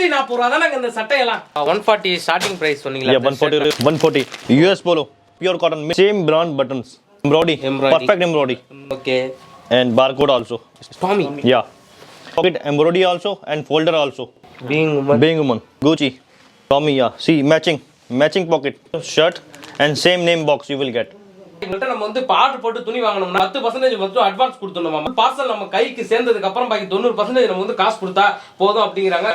நூத்தி நாற்பது ரூபா தானே இந்த சட்டையெல்லாம் ஒன் ஃபார்ட்டி ஸ்டார்டிங் பிரைஸ் சொன்னீங்களா Yeah, 140, 140. US Polo, pure cotton, same brand buttons, embroidery, Embroidery. perfect embroidery, okay and barcode also. Tommy Yeah, pocket embroidery also and folder also. Being Being woman, Gucci, Tommy. Yeah, see matching, matching pocket, shirt, and same name box you will get. எங்கள்கிட்ட நம்ம வந்து இப்போ order போட்டு துணி வாங்கணும்னா பத்து percentage மட்டும் advance கொடுத்துடணும் பார்சல் நம்ம கைக்கு சேர்ந்ததுக்கு அப்புறம் பாக்கி தொண்ணூறு பர்சன்டேஜ் நம்ம வந்து காசு கொடுத்தா போதும் அப்படிங்கிறாங்க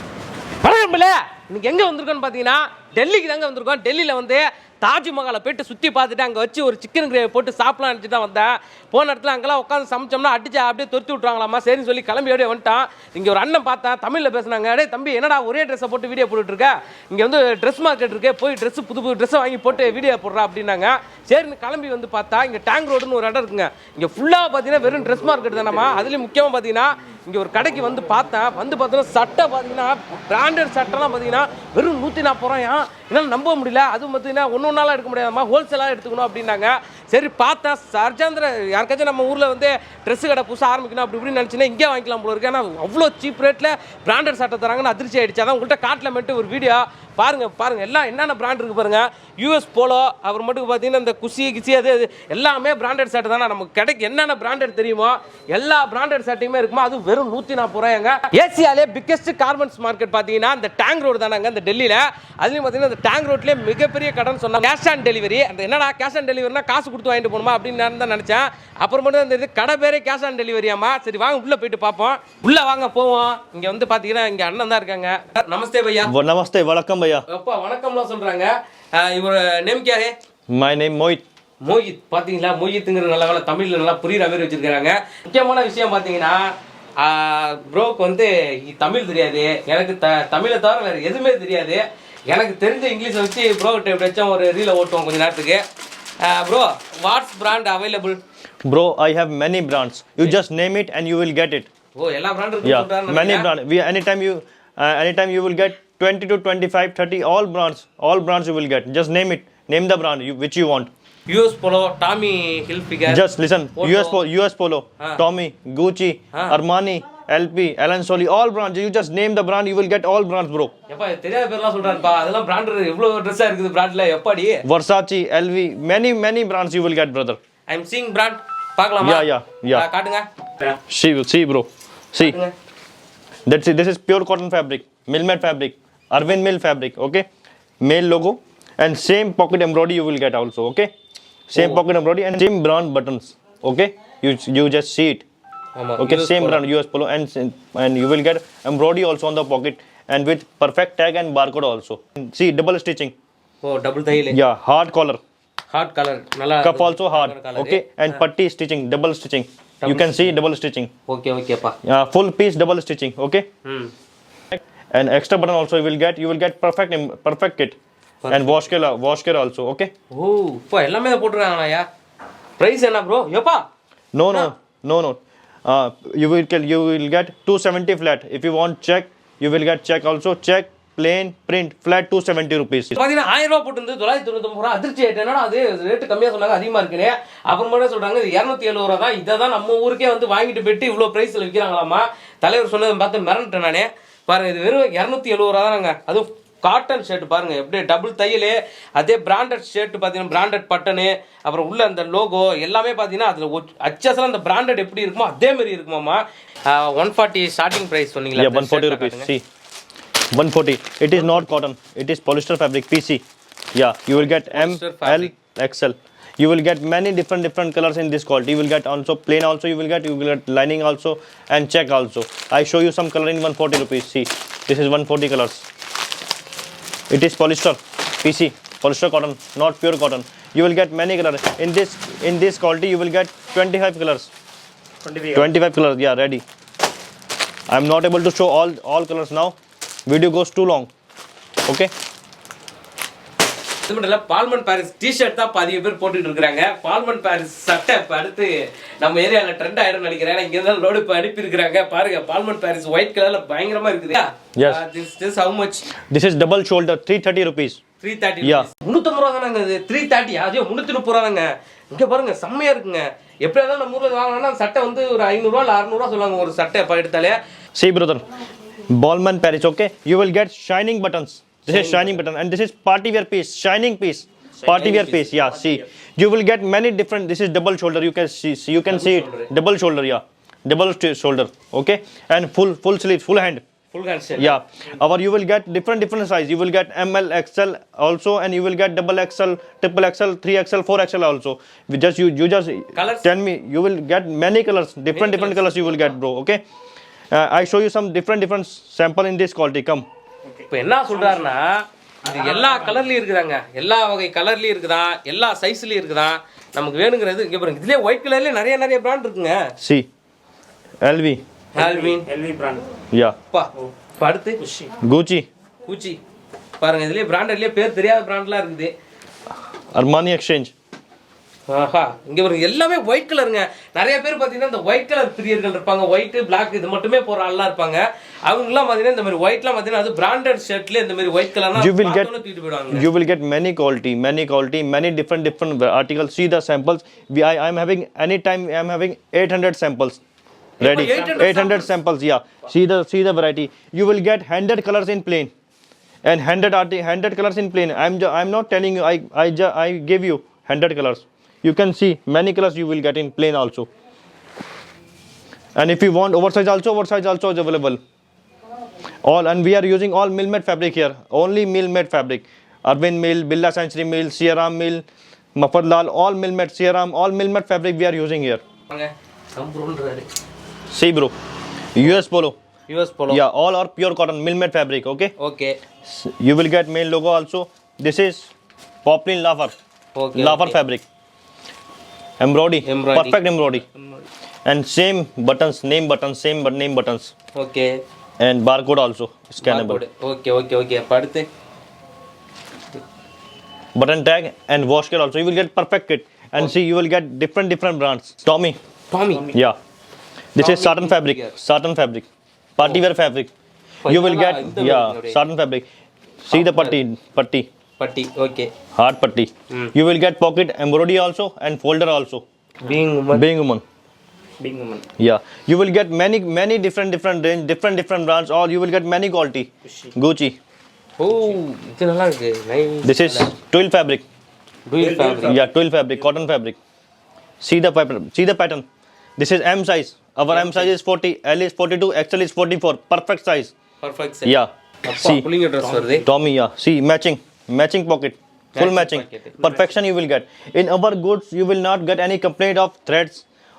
வணக்கம் பிள்ளை. இன்னைக்கு எங்க வந்திருக்கோன்னு பார்த்தீங்கன்னா டெல்லிக்கு தாங்க வந்திருக்கோம். டெல்லியில் வந்து தாஜ்மஹாலை போயிட்டு சுற்றி பார்த்துட்டு அங்கே வச்சு ஒரு சிக்கன் கிரேவி போட்டு சாப்பிடலாம் நினச்சி தான் வந்தேன். போன இடத்துல அங்கெல்லாம் உட்காந்து சமைச்சோம்னா அடிச்சு அப்படியே தொருத்தி விட்ருவாங்களாம்மா சரின்னு சொல்லி கிளம்பி அப்படியே வந்துட்டான். இங்கே ஒரு அண்ணன் பார்த்தேன். தமிழில் பேசுனாங்க. அடே தம்பி என்னடா ஒரே ட்ரெஸ்ஸை போட்டு வீடியோ போட்டுட்ருக்க இங்கே வந்து ட்ரெஸ் மார்க்கெட் இருக்கு. போய் ட்ரெஸ் புது புது ட்ரெஸ்ஸை வாங்கி போட்டு வீடியோ போடுறா அப்படின்னாங்க. சரின்னு கிளம்பி வந்து பார்த்தா இங்கே டேங்க் ரோடுன்னு ஒரு இடம் இருக்குங்க. இங்கே ஃபுல்லாக பார்த்தீங்கன்னா வெறும் ட்ரெஸ் மார்க்கெட் தானம்மா. அதுலேயும் முக்கியமாக பார்த்தீங்கன்னா இங்கே ஒரு கடைக்கு வந்து பார்த்தேன். வந்து பார்த்தோன்னா சட்டை பார்த்தீங்கன்னா பிராண்டட் சட்டைலாம் பார்த்தீங்கன்னா வெறும் நூற்றி நாற்பது ரூபாயா என்னால் நம்ப முடியல. அதுவும் பார்த்தீங்கன்னா ஒன்று ஒன்றாலாம் எடுக்க முடியாதம்மா ஹோல்சேலாக எடுத்துக்கணும் அப்படின்னாங்க. சரி பார்த்தேன் சர்ஜாந்திர யாருக்காச்சும் நம்ம ஊரில் வந்து ட்ரெஸ் கடை புதுசாக ஆரம்பிக்கணும் அப்படி இப்படின்னு நினச்சினா இங்கே வாங்கிக்கலாம் போல இருக்கு. ஆனால் அவ்வளோ சீப் ரேட்டில் பிராண்டட் சட்டை தராங்கன்னு அதிர்ச்சி ஆகிடுச்சு அதான் உங்கள்கிட்ட காட்டில் மட்டும் ஒரு வீடியோ பாருங்க பாருங்க எல்லாம் என்னென்ன பிராண்ட் இருக்கு பாருங்க. யூஎஸ் போலோ அப்புறம் மட்டும் பார்த்தீங்கன்னா இந்த குசி கிசி அது எல்லாமே பிராண்டட் சட்டை தானே. நமக்கு கிடைக்கு என்னென்ன பிராண்டட் தெரியுமோ எல்லா பிராண்டட் சட்டையுமே இருக்குமா? அதுவும் வெறும் நூற்றி நாற்பது ரூபாய்ங்க. ஏசியாலே பிக்கெஸ்ட் கார்மெண்ட்ஸ் மார்க்கெட் பார்த்தீங்கன்னா இந்த டேங்க் ரோடு தானாங்க இந்த டெல்லியில். அதுலேயும் பார்த்தீங்கன்னா இந்த டேங்க் ரோட்லேயே மிகப்பெரிய கடன் சொன்னாங்க கேஷ் ஆன் டெலிவரி அந்த என்னடா கேஷ் ஆன் டெலிவரினா காசு கொடுத்து வாங்கிட்டு போகணுமா அப்படின்னு நான் தான் நினச்சேன். அப்புறம் மட்டும் இந்த இது கடை பேரே கேஷ் ஆன் டெலிவரியாமா சரி வாங்க உள்ளே போயிட்டு பார்ப்போம். உள்ளே வாங்க போவோம். இங்கே வந்து பார்த்தீங்கன்னா இங்கே அண்ணன் தான் இருக்காங்க. நமஸ்தே பையா. Well, Namaste, bhaiya. அப்பா வணக்கம்லாம் சொல்றாங்க இவர் நேம் கியாரே My name Mohit. மோஹித் பாத்தீங்களா மோஹித்துங்கிற நல்ல வேலை தமிழ்ல நல்லா புரியுற மாதிரி வச்சிருக்காங்க முக்கியமான விஷயம் பாத்தீங்கன்னா ப்ரோக்கு வந்து தமிழ் தெரியாது எனக்கு த தமிழை தவிர வேற எதுவுமே தெரியாது எனக்கு தெரிஞ்ச இங்கிலீஷை வச்சு ப்ரோ கிட்ட எப்படியாச்சும் ஒரு ரீலை ஓட்டுவோம் கொஞ்ச நேரத்துக்கு bro what's brand available Bro, I have many brands. You just name it and you will get it. ஓ எல்லா பிராண்டும் இருக்கு many brand. We anytime you uh, anytime you will get 20 to 25, 30, all brands, all brands you will get. Just name it. Name the brand you, which you want. US Polo Tommy Hilfiger Just listen. Polo. US Polo, US Polo, Ah. Tommy, Gucci, Ah. Armani, LP, Alan Solly, all brands. You just name the brand, you will get all brands, bro. எப்பா தெரியாத பேர்லாம் சொல்றாருப்பா அதெல்லாம் brand எவ்வளவு ட்ரெஸ்ஸா இருக்குது பிராண்ட்ல எப்பாடி Versace, LV, many many brands you will get, brother. I am seeing brand பார்க்கலாமா Yeah, yeah, yeah. ஆ, காட்டுங்க See, see, bro. See. காட்டுங்க. That's it. This is pure cotton fabric, Irvine male fabric, okay? Male logo and same pocket embroidery you will get also, okay? Same oh. pocket embroidery and same brown buttons, okay? You you just see it. Okay, US same brown, brand US Polo and and you will get embroidery also on the pocket and with perfect tag and barcode also. See double stitching. Oh, double tail. Yeah, hard collar. Hard collar. Nala Cup also hard. Okay, and putty stitching, double stitching. Double you can stitching. see double stitching. Okay, okay, pa. Yeah, full piece double stitching. Okay. Hmm. And extra button also you will get you will get perfect perfect kit. And wash care wash care also okay? ஓ இப்போ எல்லாமே போட்டுருக்காங்களாயா price என்ன bro எப்பா? No no no no. Uh, you will you will get 270 flat. If you want check you will get check also. Check plain print flat 270 rupees. பார்த்தீங்கன்னா ஆயிரம் ரூபா போட்டு தொள்ளாயிரத்தி தொண்ணூத்தொம்பது ரூபா அதிர்ச்சி ஆயிட்டு என்னடா அது? ரேட்டு கம்மியாக சொன்னாங்க அதிகமாக இருக்குன்னு. அப்புறமா சொல்றாங்க இது இரநூத்தி எழுபது ரூபா தான். இதை தான் நம்ம ஊருக்கே வந்து வாங்கிட்டு போயிட்டு இவ்வளோ ப்ரைஸில் விற்கிறாங்களாமா தலைவர் சொன்னதை பார்த்து மிரண்டேன் நானே. பாருங்க இது வெறும் இரநூத்தி எழுபது ரூபா தானங்க. அதுவும் காட்டன் ஷர்ட் பாருங்க எப்படி டபுள் தையல் அதே பிராண்டட் ஷர்ட் பார்த்தீங்கன்னா பிராண்டட் பட்டனு அப்புறம் உள்ள அந்த லோகோ எல்லாமே பார்த்தீங்கன்னா அதில் அச்சஸில் அந்த பிராண்டட் எப்படி இருக்குமோ அதே மாதிரி இருக்குமாமா ஒன் ஃபார்ட்டி ஸ்டார்டிங் ப்ரைஸ் சொன்னீங்களா yeah 140 rupees. see 140 it is not cotton. It is polyester fabric pc yeah you will get m Polyester l fabric. xl you will get many different different colors in this quality you will get also plain also you will get you will get lining also and check also. I show you some color in 140 rupees. See this is 140 colors. It is polyester pc polyester cotton not pure cotton. You will get many colors. In this in this quality you will get 25 colors. 25 colors yeah ready. I'm not able to show all all colors now. Video goes too long. Okay இது மட்டும் இல்ல பால்மன் Paris T shirt தான் பாதி பேர் போட்டுட்டு இருக்காங்க பால்மன் Paris சட்டை இப்ப அடுத்து நம்ம ஏரியால ட்ரெண்ட் ஆயிடும் நினைக்கிறேன். இங்க இருந்தாலும் லோடு இப்ப அனுப்பி இருக்காங்க பாருங்க பால்மன் பாரிஸ் ஒயிட் கலர்ல பயங்கரமா இருக்குது. This this how much this is double shoulder 330 rupees. Three thirty. முந்நூற்றம்பது ரூபா தானங்க இது? த்ரீ தேர்ட்டி அதே முந்நூற்றி முப்பது ரூபா தாங்க இங்க பாருங்க செம்மையா இருக்குங்க. எப்படியா இருந்தாலும் நம்ம ஊர்ல வாங்கினா சட்டை வந்து ஒரு ஐநூறுரூவா இல்லை அறுநூறுவா சொல்லுவாங்க ஒரு சட்டை இப்போ எடுத்தாலே. See brother Ballman Paris, okay? You will get shining buttons. This is shining button and this is party wear piece, shining piece. Party wear piece, yeah. See, you will get many different. This is double shoulder. You can see, see you can see it. Double shoulder, yeah. Double shoulder, okay. And full, full sleeve, full hand. Full hand sleeve. Yeah. Our you will get different, different size. You will get ML, XL also, and you will get double XL, triple XL, three XL, four XL also. We just you, you just colors. tell me. You will get many colors, different, different colors. You will get, bro. Okay. Uh, I show you some different, different sample in this quality. Come. இப்போ என்ன சொல்றாருன்னா இது எல்லா கலர்லயும் இருக்குதாங்க. எல்லா வகை கலர்லயும் இருக்குதா? எல்லா சைஸ்லயும் இருக்குதா? நமக்கு வேணுங்கிறது இங்க பாருங்க. இதுலயே ஒயிட் கலர்லயே நிறைய நிறைய பிராண்ட் இருக்குங்க. See, LV. ஆல்வின் எல்வி பிராண்ட் Yeah. பா அடுத்து Gucci, பூச்சி பாருங்க இதுலயே பிராண்டட்லயே பேர் தெரியாத பிராண்ட்லாம் இருக்குது. Armani Exchange. ஆஹா இங்க பாருங்க எல்லாமே ஒயிட் கலருங்க நிறைய பேர் பாத்தீங்கன்னா இந்த ஒயிட் கலர் பிரியர்கள் இருப்பாங்க ஒயிட் பிளாக் இது மட்டுமே போற ஆள்லாம் இருப்பாங்க அவங்கலாம் பாத்தீங்கன்னா இந்த மாதிரி ஒயிட்லாம் பாத்தீங்கன்னா அது பிராண்டட் ஷர்ட்ல இந்த மாதிரி ஒயிட் கலர்லாம் You will get தூக்கிட்டு போயிடுவாங்க you will get many quality, many quality, many different different articles. See the samples. We I am having anytime I am having 800 samples. Ready? 800 800 samples. Yeah. See the see the variety. You will get 100 colors in plain, and 100 arti 100 colors in plain. I'm I'm not telling you. I I I give you 100 colors. you can see many colors you will get in plain also. And if you want oversize also oversize also is available. All and we are using all mill made fabric here. Only mill made fabric. Arvind mill Billa Century mill Sierra mill Mafadlal all mill made Sierra. all mill made fabric we are using here. See bro. US polo. US polo. Yeah all are pure cotton mill made fabric okay? Okay. You will get main logo also. This is poplin laver okay, laver okay. fabric embroidery. embroidery. Perfect embroidery. embroidery. And same buttons, name buttons, same but name buttons. Okay. And barcode also scannable. Barcode. Okay, okay, okay. Aparte. Button tag and wash kit also. You will get perfect kit. And okay. see, you will get different different brands. Tommy. Tommy. Yeah. This Tommy is satin fabric. Satin fabric. Party oh. wear fabric. You will get yeah satin fabric. See the putty putty. patti okay hard patti mm. you will get pocket embroidery also and folder also being woman being woman being woman yeah you will get many many different different range different different brands or you will get many quality gucci, gucci. oh இது நல்லா இருக்கு nice this is twill fabric twill fabric yeah twill fabric yeah. cotton fabric see the pattern see the pattern this is m size our m m size is 40 l is 42 xl is 44 perfect size perfect size yeah see pulling your dress for the tommy yeah see matching matching pocket, full Matching matching. pocket. Perfection you will get. In our goods, you will not get any complaint of threads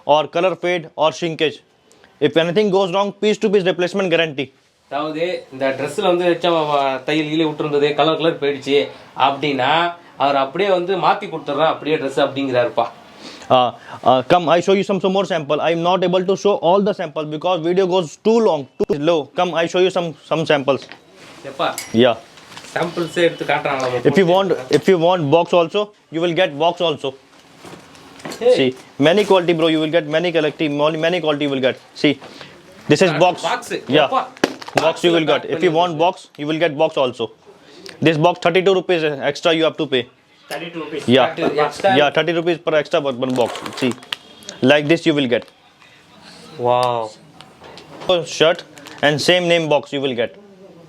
or color fade or shrinkage. If anything goes wrong, piece to piece replacement guarantee. அதாவது இந்த ட்ரெஸ்ஸில் வந்து வச்ச தையல் கீழே விட்டுருந்தது colour colour போயிடுச்சு அப்படின்னா அவர் அப்படியே வந்து மாற்றி கொடுத்துட்றேன் அப்படியே ட்ரெஸ் அப்படிங்கிறாருப்பா Uh, uh, come, I show you some, some more sample. I am not able to show all the samples because video goes too long, too low. Come, I show you some some samples. எப்பா Yeah. சாம்பிள்ஸே எடுத்து காட்டுறாங்களா If you want, if you want box also, you will get box also. See, many quality, bro. You will get many quality, many many quality. You will get. See, this is box. box. Yeah, Appa. box you will get. If you want box, you will get box also. This box 32 rupees extra you have to pay. Thirty two rupees Yeah, Extra. yeah, 30 rupees per extra per one box. See, like this you will get. Wow shirt and same name box you will get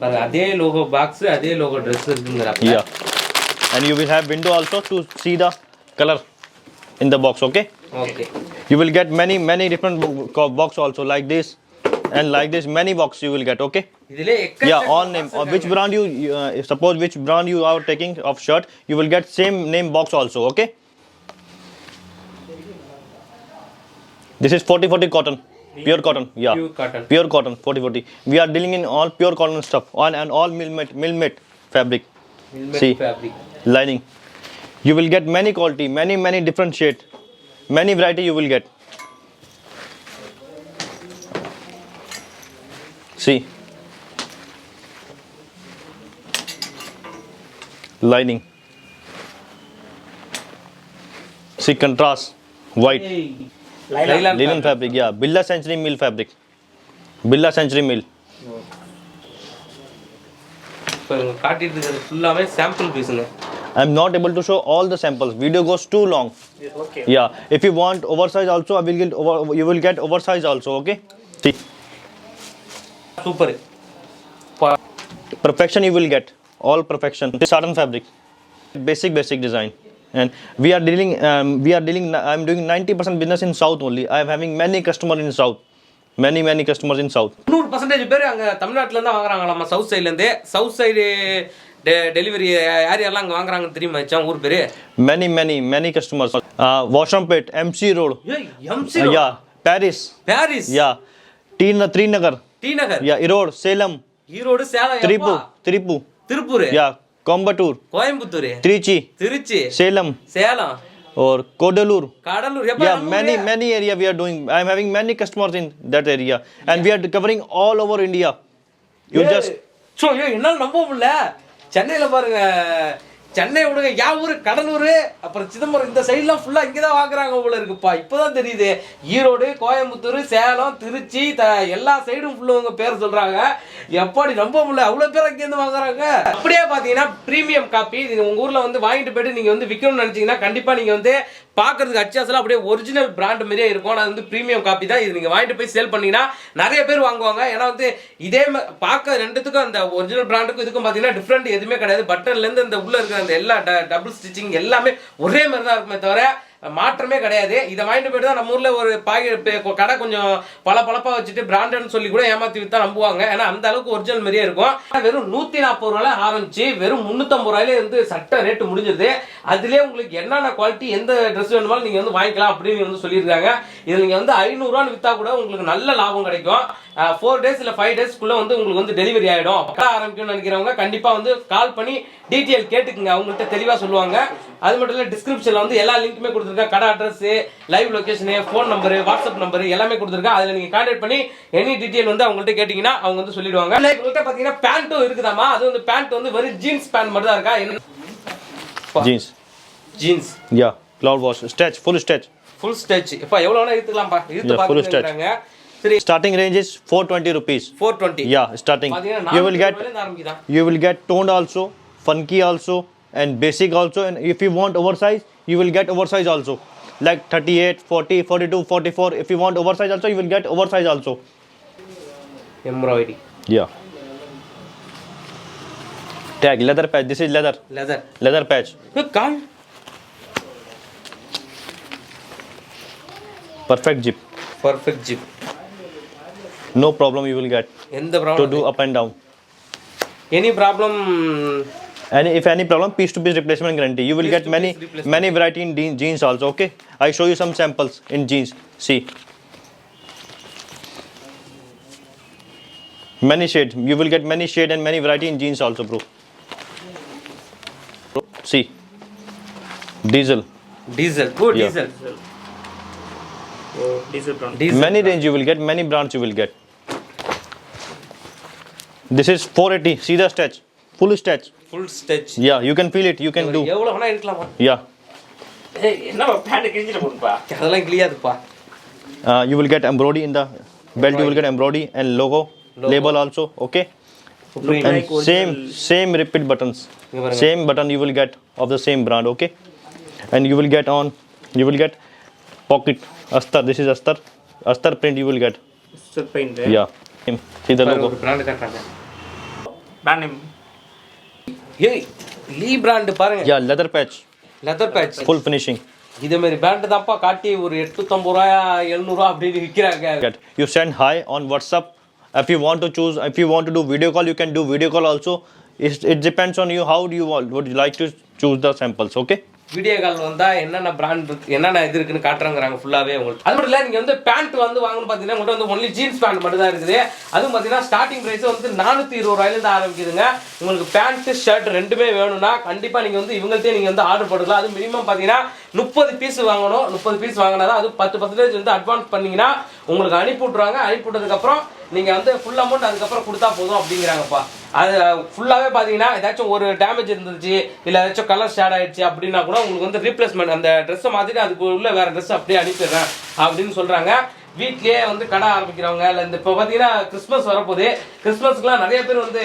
பாருங்க அதே logo box அதே logo dress இருக்குங்கிறப்ப yeah and you will have window also to see the color in the box okay okay you will get many many different bo- co- box also like this and like this many box you will get okay இதுல yeah all name or which brand you uh, suppose which brand you are taking of shirt you will get same name box also okay this is 40 40 cotton pure cotton yeah. pure cotton. Pure cotton 40 40 we are dealing in all pure cotton stuff on and all milmet milmet fabric. Milmet see? fabric. Lining. You will get many quality many many different shade. Many variety you will get. See? Lining. See contrast. White. Hey. linen fabric yeah billa century mill fabric billa century mill இப்போ காட்டிட்டு இருக்கிறது ஃபுல்லாமே sample பீஸுங்க i'm not able to show all the samples video goes too long okay Yeah, if you want oversize also, I will get over, you will get oversize also. Okay. See, super perfection you will get all perfection this satin fabric basic basic design And we are dealing um, we are dealing i'm doing 90% business in south only i am having many customers in south many many customers in south நூறு percentage பேர் அங்க தமிழ்நாட்டுல இருந்து வாங்குறாங்களாமா south சைட்ல இருந்து south side delivery யார் யாரெல்லாம் அங்க வாங்குறாங்கன்னு தெரியுமா மச்சான் ஊர் பேரு many many many customers uh, washampet mc road ஏய் MC uh, yeah paris Parrys yeah Teen, Trinagar T Nagar yeah erode salem Erode Salem எப்பா? tripu Tiruppur yeah coimbatore Coimbatore trichy Trichy salem Salem or kodalur Cuddalore எப்பா yeah நம்ம many ஊரே? many area we are doing i'm having many customers in that area and we are covering all over india you ஏய், just so, ஏய், என்னால நம்ப முடியல சென்னையில பாருங்க சென்னை விடுங்க யா ஊரு? கடலூர்? அப்புறம் சிதம்பரம் இந்த சைட்லாம் ஃபுல்லாக இங்கே தான் வாங்குறாங்க போல இருக்குப்பா. இப்போதான் தெரியுது. ஈரோடு கோயம்புத்தூர் சேலம் திருச்சி த எல்லா சைடும் ஃபுல்லு உங்க பேர் சொல்கிறாங்க எப்படி நம்ப முடியல? அவ்வளோ பேர் அங்கேருந்து வாங்குறாங்க. அப்படியே பார்த்தீங்கன்னா ப்ரீமியம் காப்பி இது உங்கள் ஊரில் வந்து வாங்கிட்டு போயிட்டு நீங்கள் வந்து விற்கணும்னு நினச்சிங்கன்னா கண்டிப்பாக நீங்கள் வந்து பார்க்கறதுக்கு அச்சாசலாம் அப்படியே ஒரிஜினல் பிராண்ட் மாதிரியே இருக்கும். ஆனால் வந்து ப்ரீமியம் காப்பி தான். இது நீங்கள் வாங்கிட்டு போய் சேல் பண்ணீங்கன்னா நிறைய பேர் வாங்குவாங்க. ஏன்னா வந்து இதே பார்க்க ரெண்டுத்துக்கும் அந்த ஒரிஜினல் பிராண்டுக்கும் இதுக்கும் பார்த்தீங்கன்னா டிஃப்ரெண்ட் எதுவுமே கிடையாது. பட்டன்லேருந்து இந்த உள்ளே இருக்கிற அந்த எல்லா டபுள் ஸ்டிச்சிங் எல்லாமே ஒரே மாதிரி தான் இருக்குமே தவிர மாற்றமே கிடையாது. இதை வாங்கிட்டு போயிட்டு தான் நம்ம ஊரில் ஒரு பாக்கெட் கடை கொஞ்சம் பல பழப்பாக வச்சுட்டு பிராண்டட்னு சொல்லி கூட ஏமாற்றி வித்தா நம்புவாங்க. ஏன்னா அந்த அளவுக்கு ஒரிஜினல் மாதிரியே இருக்கும். ஆனால் வெறும் நூற்றி நாற்பது ரூபாயில ஆரம்பிச்சு வெறும் முந்நூற்றம்பது ரூபாயிலே வந்து சட்டை ரேட்டு முடிஞ்சிருது அதுலேயே உங்களுக்கு என்னென்ன குவாலிட்டி எந்த ட்ரெஸ் வேணுமாலும் நீங்கள் வந்து வாங்கிக்கலாம் அப்படின்னு வந்து சொல்லியிருக்காங்க. இது நீங்கள் வந்து ஐநூறுரூவான்னு வித்தா கூட உங்களுக்கு நல்ல லாபம் கிடைக்கும். ஃபோர் டேஸ் இல்லை ஃபைவ் டேஸ்க்குள்ளே வந்து உங்களுக்கு வந்து டெலிவரி ஆகிடும் கடை ஆரம்பிக்கணும்னு நினைக்கிறவங்க கண்டிப்பாக வந்து கால் பண்ணி டீட்டெயில் கேட்டுக்குங்க. அவங்கள்ட்ட தெளிவாக சொல்லுவாங்க. அது மட்டும் இல்லை டிஸ்கிரிப்ஷனில் வந்து எல்லா லிங்க்குமே கொடுத்துருக்கேன் கடை address live location phone number WhatsApp number எல்லாமே கொடுத்துருக்கேன். அதில் நீங்கள் கான்டாக்ட் பண்ணி எனி டீட்டெயில் வந்து அவங்கள்ட்ட கேட்டிங்கன்னா அவங்க வந்து சொல்லிடுவாங்க. இல்லை இவங்கள்ட்ட பார்த்தீங்கன்னா பேண்ட்டும் இருக்குதாமா அது வந்து பேண்ட் வந்து வெறும் ஜீன்ஸ் பேண்ட் மட்டும் தான் இருக்கா jeans. Jeans yeah cloud wash stretch full stretch. Full stretch இப்போ எவ்வளோ வேணா எடுத்துக்கலாம்ப்பா stretch. பார்த்துக்கிறாங்க சரி. Range is 420 rupees. Four twenty starting. பார்த்தீங்கன்னா you will get ஆரம்பிக்குதான் you will get toned also funky also and basic also. And if you want oversize you will get oversize also. Like 38 40 42 44 if you want oversize also you will get oversize also. Embroidery. Yeah. Tag leather patch this is leather. Leather. Leather patch. Look carl perfect zip. Perfect zip. No problem you will get in the problem. to do up and down. Any problem? Any, if any problem, piece to piece replacement guarantee. You will piece get many many variety in jeans also. Okay, I show you some samples in jeans. See, many shade. You will get many shade and many variety in jeans also, bro. See, diesel. Diesel. good yeah. diesel. Oh, diesel brand. Diesel many brand. range you will get. Many brands you will get. This is 480. See the stretch full stretch full stretch yeah you can feel it you can do எவ்வளோ வேணா எடுக்கலாமா yeah ஏய், என்னப்பா pant கிழிஞ்சிட்டு போகுதுப்பா அதெல்லாம் கிளியாதுப்பா uh, you will get embroidery in the belt you will get embroidery and logo, Logo. label also okay Look and like same original. same repeat buttons இங்க பாருங்க. same button you will get of the same brand okay and you will get on you will get pocket astar this is astar astar print you will get Still paint. yeah Same. see the பாருங்க, logo ஒரு brand காட்டுறாங்க Brand name. ஏய் Lee brand பாருங்க yeah leather patch leather patch full finishing இதே மாதிரி brand தான்ப்பா காட்டி ஒரு எட்நூத்தம்பது ரூபாயா எழுநூறுவா அப்படின்னு விற்கிறாங்க get you send hi on whatsapp if you want to choose if you want to do video call you can do video call also it, it depends on you how do you want would you like to choose the samples okay video call வந்தால் என்னென்ன brand இருக்கு என்னென்ன இது இருக்குன்னு காட்டுறாங்கிறாங்க ஃபுல்லாகவே உங்களுக்கு அது மட்டும் இல்லை நீங்கள் வந்து பேண்ட் வந்து வாங்கணும் பார்த்தீங்கன்னா உங்கள்ட்ட வந்து ஒன்லி ஜீன்ஸ் பேண்ட் மட்டும் தான் இருக்குது. அதுவும் பார்த்தீங்கன்னா ஸ்டார்டிங் ப்ரைஸ் வந்து நானூற்றி இருபது ரூபாயிலேருந்து ஆரம்பிக்குதுங்க. உங்களுக்கு பேண்ட்டு ஷர்ட் ரெண்டுமே வேணும்னா கண்டிப்பாக நீங்கள் வந்து இவங்கள்ட்டே நீங்கள் வந்து ஆர்டர் போட்டுக்கலாம். அது மினிமம் பார்த்தீங்கன்னா முப்பது பீஸ் வாங்கணும். முப்பது பீஸ் வாங்கினா தான் அது பத்து பர்சன்டேஜ் வந்து அட்வான்ஸ் பண்ணிங்கன்னா உங்களுக்கு அனுப்பி விட்ருவாங்க அனுப்பி விட்டதுக்கப்புறம் நீங்கள் வந்து ஃபுல் அமௌண்ட் அதுக்கப்புறம் கொடுத்தா போதும் அப்படிங்கிறாங்கப்பா. அது ஃபுல்லாகவே பார்த்தீங்கன்னா ஏதாச்சும் ஒரு டேமேஜ் இருந்துச்சு இல்லை ஏதாச்சும் கலர் ஷேட் ஆயிடுச்சு அப்படின்னா கூட உங்களுக்கு வந்து ரீப்ளேஸ்மெண்ட் அந்த ட்ரெஸ்ஸை மாற்றிட்டு அதுக்கு உள்ள வேறு ட்ரெஸ் அப்படியே அனுப்பிடுறேன் அப்படின்னு சொல்கிறாங்க வீட்லயே வந்து கடை ஆரம்பிக்கிறவங்க இல்லை இந்த இப்போ பார்த்தீங்கன்னா கிறிஸ்மஸ் வரப்போகுது. கிறிஸ்மஸ்க்குலாம் நிறைய பேர் வந்து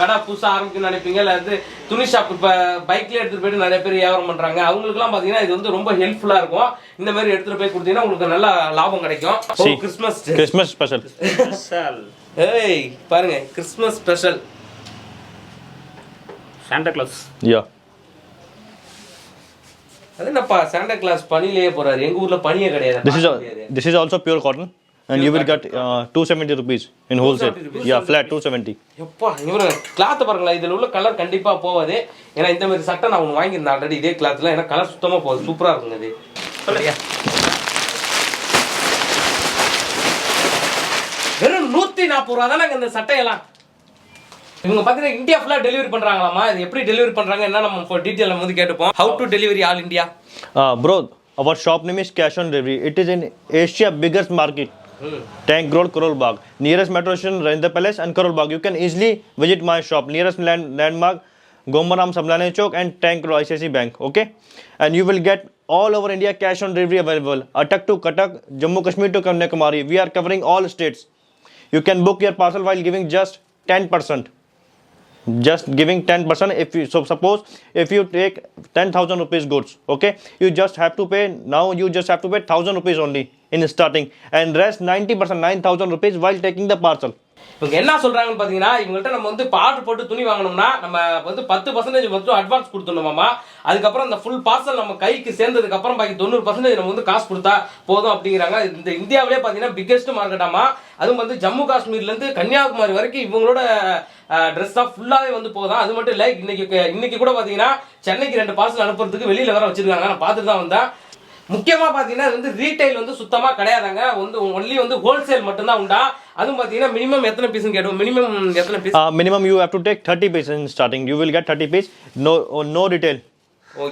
கடை புதுசாக ஆரம்பிக்கணும்னு நினைப்பீங்க இல்லை வந்து துணி ஷாப் இப்போ பைக்லேயே எடுத்துகிட்டு போயிட்டு நிறைய பேர் வியாபாரம் பண்ணுறாங்க அவங்களுக்குலாம் பார்த்தீங்கன்னா இது வந்து ரொம்ப ஹெல்ப்ஃபுல்லாக இருக்கும். இந்த மாதிரி எடுத்துகிட்டு போய் கொடுத்தீங்கன்னா உங்களுக்கு நல்ல லாபம் கிடைக்கும். Christmas christmas special. Sal. ஏய் பாருங்க Christmas special Santa class Yeah. அது என்னப்பா சாண்டா கிளாஸ் பனிலேயே போறாரு. எங்க ஊர்ல பனியே கிடையாது. A, முடியாது. this is also pure cotton, and you will get uh, 270 rupees in wholesale. 270 rupees. Yeah, flat 270. எப்பா இவரு கிளாத் பாருங்களேன் இதுல உள்ள கலர் கண்டிப்பா போவாது. ஏன்னா இந்த மாதிரி சட்டை நான் ஒன்று வாங்கியிருந்தேன் ஆல்ரெடி இதே கிளாத்ல ஏன்னா கலர் சுத்தமா போகுது. சூப்பரா இருக்குங்க இது. வெறும் நூத்தி நாற்பது ரூபா தானே இந்த சட்டையெல்லாம். இவங்க பார்த்தீங்கன்னா இந்தியா ஃபுல்லாக டெலிவரி பண்ணுறாங்களாமா இது எப்படி டெலிவரி பண்ணுறாங்க என்ன நம்ம டீட்டெயில் நம்ம வந்து கேட்டுப்போம் how to delivery all India Uh, bro, our shop name is Cash on Delivery. It is in Asia biggest market. Tank Road, Karol Bagh. Nearest metro station, Rajendra Palace and Karol Bagh. You can easily visit my shop. Nearest land, landmark, Gomaram Samlane Chowk and Tank Road ICICI Bank. Okay? And you will get all over India cash on delivery available. Attack to Katak, Jammu Kashmir to Kanyakumari. We are covering all states. You can book your parcel while giving just 10%. just giving 10% if you so suppose if you take 10000 rupees goods okay you just have to pay now you just have to pay 1000 rupees only in starting and rest 90% 9000 rupees while taking the parcel இவங்க என்ன சொல்றாங்கன்னு பாத்தீங்கன்னா இவங்கள்ட்ட நம்ம வந்து இப்போ order போட்டு துணி வாங்கினோம்னா நம்ம வந்து பத்து பர்சன்டேஜ் மட்டும் அட்வான்ஸ் கொடுத்துடணுமாமா. அதுக்கப்புறம் அந்த ஃபுல் பார்சல் நம்ம கைக்கு சேர்ந்ததுக்கு அப்புறம் பாக்கி தொண்ணூறு பர்சன்டேஜ் நம்ம வந்து காசு கொடுத்தா போதும் அப்படிங்கிறாங்க. இந்த இந்தியாவிலே பார்த்தீங்கன்னா பிக்கெஸ்ட் மார்க்கெட்டாமா அதுவும் வந்து ஜம்மு காஷ்மீர்ல இருந்து கன்னியாகுமரி வரைக்கும் இவங்களோட ட்ரெஸ் தான் ஃபுல்லாவே வந்து போதும். அது மட்டும் இல்லை இன்னைக்கு இன்னைக்கு கூட பாத்தீங்கன்னா சென்னைக்கு ரெண்டு பார்சல் அனுப்புறதுக்கு வெளியில வர வச்சிருக்காங்க. நான் பார்த்துட்டு தான் வந்தேன். முக்கியமா பாத்தீங்கன்னா இது வந்து ரீட்டைல் வந்து சுத்தமா கிடையாதாங்க. வந்து ஒன்லி வந்து ஹோல்சேல் மட்டும்தான் உண்டா? அதுவும் பாத்தீங்கன்னா மினிமம் எத்தனை பீஸ்னு கேட்டோம் மினிமம் எத்தனை piece you have to take 30 pieces in starting. You will get 30 piece. No oh, no retail.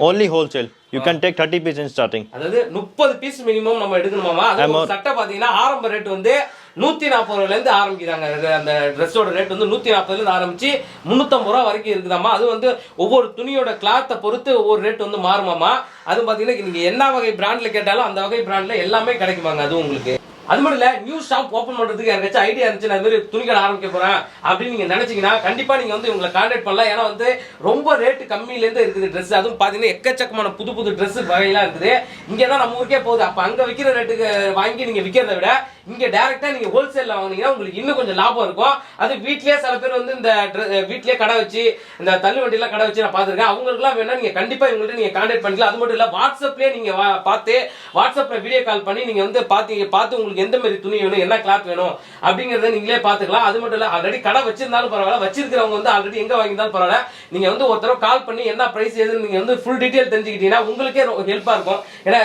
Only wholesale. You can take 30 pieces in starting. அதாவது முப்பது பீஸ் மினிமம் நம்ம எடுக்கணுமாமா. சட்டை பாத்தீங்கன்னா ஆரம்ப ரேட் வந்து நூற்றி நாற்பது ரூபாயிலேருந்து ஆரம்பிக்கிறாங்க. அந்த ட்ரெஸ்ஸோட ரேட் வந்து நூற்றி நாற்பதுலேருந்து ஆரம்பித்து முந்நூற்றம்பது ரூபா வரைக்கும் இருக்குதாம்மா. அது வந்து ஒவ்வொரு துணியோட கிளாத்தை பொறுத்து ஒவ்வொரு ரேட் வந்து மாறுமாம்மா. அது பார்த்தீங்கன்னா நீங்கள் என்ன வகை பிராண்டில் கேட்டாலும் அந்த வகை பிராண்டில் எல்லாமே கிடைக்குமாங்க. அது உங்களுக்கு. அது மட்டும் இல்லை நியூ ஷாப் ஓப்பன் பண்ணுறதுக்கு யாருக்காச்சும் ஐடியா இருந்துச்சு நான் மாதிரி துணி கடை ஆரம்பிக்க போகிறேன் அப்படின்னு நீங்கள் நினச்சிங்கன்னா கண்டிப்பாக நீங்கள் வந்து இவங்களை காண்டாக்ட் பண்ணலாம். ஏன்னா வந்து ரொம்ப ரேட்டு கம்மியிலேருந்து இருக்குது ட்ரெஸ் அதுவும் பார்த்தீங்கன்னா எக்கச்சக்கமான புது புது ட்ரெஸ் வகையெல்லாம் இருக்குது. இங்கே தான் நம்ம ஊருக்கே போகுது. அப்போ அங்கே விற்கிற ரேட்டுக்கு வாங்கி நீங்கள் விற்கிறத விட இங்கே டேரெக்டாக நீங்கள் ஹோல்சேலில் வாங்கினீங்கன்னா உங்களுக்கு இன்னும் கொஞ்சம் லாபம் இருக்கும். அது வீட்லேயே சில பேர் வந்து இந்த வீட்லேயே கடை வச்சு இந்த தள்ளு வண்டியெலாம் கடை வச்சு நான் பார்த்துருக்கேன். அவங்களுக்குலாம் வேணால் நீங்கள் கண்டிப்பாக இவங்கள்ட்ட நீங்கள் கான்டாக்ட் பண்ணிக்கலாம். அது மட்டும் இல்ல வாட்ஸ்அப்லேயே நீங்கள் வா- பார்த்து வாட்ஸ்அப்பில் வீடியோ கால் பண்ணி நீங்கள் வந்து பார்த்தீங்க பார்த்து உங்களுக்கு எந்த மாதிரி துணி வேணும் என்ன கிளாத் வேணும் அப்படிங்கிறத நீங்களே பார்த்துக்கலாம். அது மட்டும் இல்லை ஆல்ரெடி கடை வச்சிருந்தாலும் பரவாயில்ல வச்சிருக்கிறவங்க வந்து ஆல்ரெடி எங்கே வாங்கியிருந்தாலும் பரவாயில்ல. நீங்கள் வந்து ஒரு தடவை கால் பண்ணி என்ன ப்ரைஸ் எதுன்னு நீங்கள் வந்து ஃபுல் டீட்டெயில் தெரிஞ்சுக்கிட்டீங்கன்னா உங்களுக்கே ஹெல்ப்பாக இருக்கும். ஏன்னா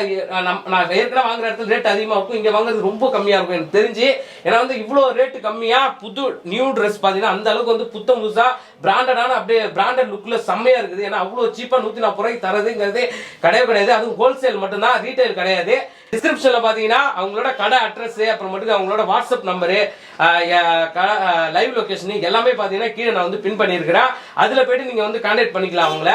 நான் ஏற்கனவே வாங்குற இடத்துல ரேட் அதிகமாக இருக்கும். இங்கே வாங்குறது ரொம்ப கம்மியாக இருக்கும். எனக்கு தெரிஞ்சு ஏன்னா வந்து இவ்வளோ ரேட்டு கம்மியாக புது நியூ ட்ரெஸ் பார்த்தீங்கன்னா அந்த அளவுக்கு வந்து புத்த புதுசாக பிராண்டடான அப்படியே பிராண்டட் லுக்கில் செம்மையா இருக்குது. ஏன்னா அவ்வளோ சீப்பாக நூற்றி நாற்பது ரூபாய்க்கு தரதுங்கிறது கிடையவே கிடையாது. அதுவும் ஹோல்சேல் மட்டும்தான் ரீட்டைல் கிடையாது. டிஸ்கிரிப்ஷனில் பார்த்தீங்கன்னா அவங்களோட கடை அட்ரஸ் அப்புறம் மட்டும் அவங்களோட வாட்ஸ்அப் நம்பரு லைவ் லொக்கேஷனு எல்லாமே பார்த்தீங்கன்னா கீழே நான் வந்து பின் பண்ணியிருக்கிறேன். அதில் போயிட்டு நீங்கள் வந்து கான்டாக்ட் பண்ணிக்கலாம் அவங்கள.